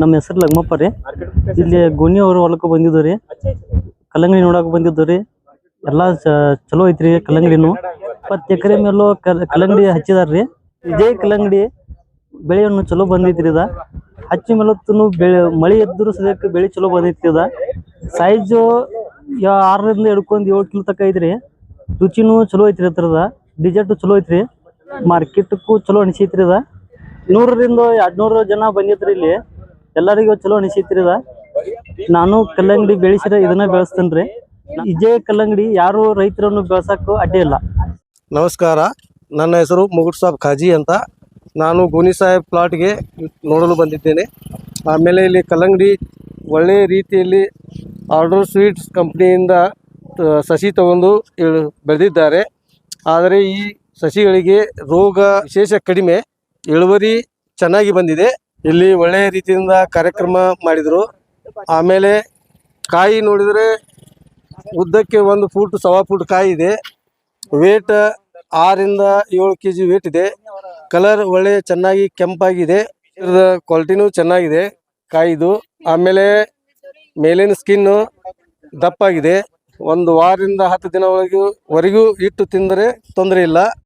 ನಮ್ಮ ಹೆಸರು ಲಗ್ಮಪ್ಪ ರೀ. ಇಲ್ಲಿ ಗೋಣಿ ಅವ್ರ ಹೊಲಕ್ಕೆ ಬಂದಿದ್ದು ರೀ. ಕಲ್ಲಂಗಡಿ ನೋಡಕ್ ಬಂದಿದ್ದು ರೀ. ಎಲ್ಲಾ ಚಲೋ ಐತ್ರಿ ಕಲ್ಲಂಗಡಿನು. ಇಪ್ಪತ್ತು ಎಕರೆ ಮೇಲೂ ಕಲ್ ಕಲ್ಲಂಗಡಿ ಹಚ್ಚಿದಾರ್ರಿ ಇದೇ ಕಲ್ಲಂಗಡಿ ಬೆಳೆಯನ್ನು ಚಲೋ ಬಂದೈತ್ರಿ ಇದ. ಹಚ್ಚಿ ಮೇಲತ್ತೂ ಬೆಳೆ ಮಳೆ ಎದ್ದರೂ ಸದ್ಯಕ್ಕೆ ಬೆಳೆ ಚಲೋ ಬಂದೈತ್ರಿ ಇದ. ಸೈಜು ಆರರಿಂದ ಹಿಡ್ಕೊಂಡು ಏಳು ಕಿಲೋ ತಕ ಐತ್ರಿ. ರುಚಿನೂ ಚಲೋ ಐತ್ರಿ ಹತ್ರದ ಡಿಜೆಟ್ ಚಲೋ ಐತ್ರಿ. ಮಾರ್ಕೆಟ್ಗೂ ಚಲೋ ಅನಿಸೈತ್ರಿ ಅದ ನೂರರಿಂದ ಎರಡ್ನೂರು ಜನ ಬಂದಿದ್ರಿ ಇಲ್ಲಿ. ಎಲ್ಲರಿಗೂ ಚಲೋ ಅನಿಸೈತ್ರಿ ಇದ ನಾನು ಕಲ್ಲಂಗಡಿ ಬೆಳೆಸಿರ ಇದನ್ನ ಬೆಳೆಸ್ತೇನ್ರಿ. ಇದೇ ಕಲ್ಲಂಗಡಿ ಯಾರು ರೈತರನ್ನು ಬೆಳೆಸಕ್ಕೂ ಅಡ್ಡಿ ಇಲ್ಲ. ನಮಸ್ಕಾರ. ನನ್ನ ಹೆಸರು ಮುಗುಟ್ ಸಾಬ್ ಖಾಜಿ ಅಂತ. ನಾನು ಗೋನಿ ಸಾಹೇಬ್ ಪ್ಲಾಟ್ಗೆ ನೋಡಲು ಬಂದಿದ್ದೇನೆ. ಆಮೇಲೆ ಇಲ್ಲಿ ಕಲ್ಲಂಗಡಿ ಒಳ್ಳೆಯ ರೀತಿಯಲ್ಲಿ ಆರ್ಡರ್ ಸ್ವೀಟ್ಸ್ ಕಂಪ್ನಿಯಿಂದ ಸಸಿ ತಗೊಂಡು ಬೆಳೆದಿದ್ದಾರೆ. ಆದರೆ ಈ ಸಸಿಗಳಿಗೆ ರೋಗ ವಿಶೇಷ ಕಡಿಮೆ, ಇಳುವರಿ ಚೆನ್ನಾಗಿ ಬಂದಿದೆ. ಇಲ್ಲಿ ಒಳ್ಳೆಯ ರೀತಿಯಿಂದ ಕಾರ್ಯಕ್ರಮ ಮಾಡಿದರು. ಆಮೇಲೆ ಕಾಯಿ ನೋಡಿದರೆ ಉದ್ದಕ್ಕೆ ಒಂದು ಫೂಟ್, ಸವಾ ಫೂಟ್ ಕಾಯಿ ಇದೆ. ವೇಟ್ ಆರಿಂದ ಏಳು ಕೆ ಜಿ ವೇಟ್ ಇದೆ. ಕಲರ್ ಒಳ್ಳೆ ಚೆನ್ನಾಗಿ ಕೆಂಪಾಗಿದೆ. ಇದ್ರ ಕ್ವಾಲಿಟಿನೂ ಚೆನ್ನಾಗಿದೆ ಕಾಯಿದು. ಆಮೇಲೆ ಮೇಲಿನ ಸ್ಕಿನ್ನು ದಪ್ಪಾಗಿದೆ. ಒಂದು ವಾರದಿಂದ ಹತ್ತು ದಿನ ಒಳಗೂ ವರೆಗೂ ಇಟ್ಟು ತಿಂದರೆ ತೊಂದರೆ ಇಲ್ಲ.